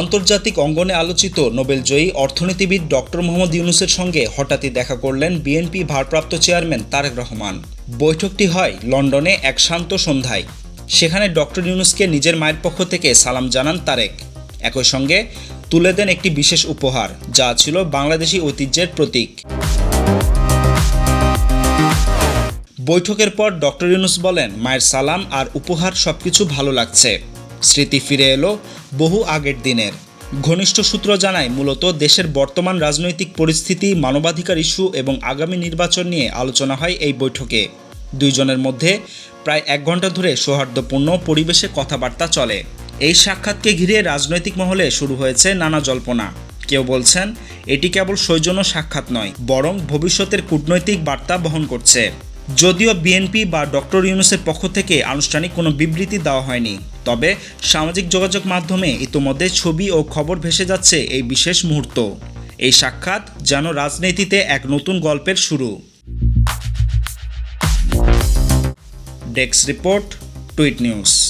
আন্তর্জাতিক অঙ্গনে আলোচিত নোবেলজয়ী অর্থনীতিবিদ ডক্টর মোহাম্মদ ইউনুসের সঙ্গে হঠাৎই দেখা করলেন বিএনপি ভারপ্রাপ্ত চেয়ারম্যান তারেক রহমান। বৈঠকটি হয় লন্ডনে এক শান্ত সন্ধ্যায়। সেখানে ডক্টর ইউনুসকে নিজের মায়ের পক্ষ থেকে সালাম জানান তারেক। একই সঙ্গে তুলে দেন একটি বিশেষ উপহার, যা ছিল বাংলাদেশি ঐতিহ্যের প্রতীক। বৈঠকের পর ডক্টর ইউনুস বলেন, মায়ের সালাম আর উপহার সবকিছু ভালো লাগছে। স্মৃতি ফিরে এলো বহু আগের দিনের। ঘনিষ্ঠ সূত্র জানায়, মূলত দেশের বর্তমান রাজনৈতিক পরিস্থিতি, মানবাধিকার ইস্যু এবং আগামী নির্বাচন নিয়ে আলোচনা হয় এই বৈঠকে। দুইজনের মধ্যে প্রায় এক ঘণ্টা ধরে সৌহার্দ্যপূর্ণ পরিবেশে কথাবার্তা চলে। এই সাক্ষাৎকে ঘিরে রাজনৈতিক মহলে শুরু হয়েছে নানা জল্পনা। কেউ বলছেন, এটি কেবল সৌজন্য সাক্ষাৎ নয়, বরং ভবিষ্যতের কূটনৈতিক বার্তা বহন করছে। যদিও বিএনপি বা ডক্টর ইউনুসের পক্ষ থেকে আনুষ্ঠানিক কোনো বিবৃতি দেওয়া হয়নি, তবে সামাজিক যোগাযোগ মাধ্যমে ইতোমধ্যে ছবি ও খবর ভেসে যাচ্ছে এই বিশেষ মুহূর্ত। এই সাক্ষাৎ যেন রাজনীতিতে এক নতুন গল্পের শুরু। Desk report, tweet news.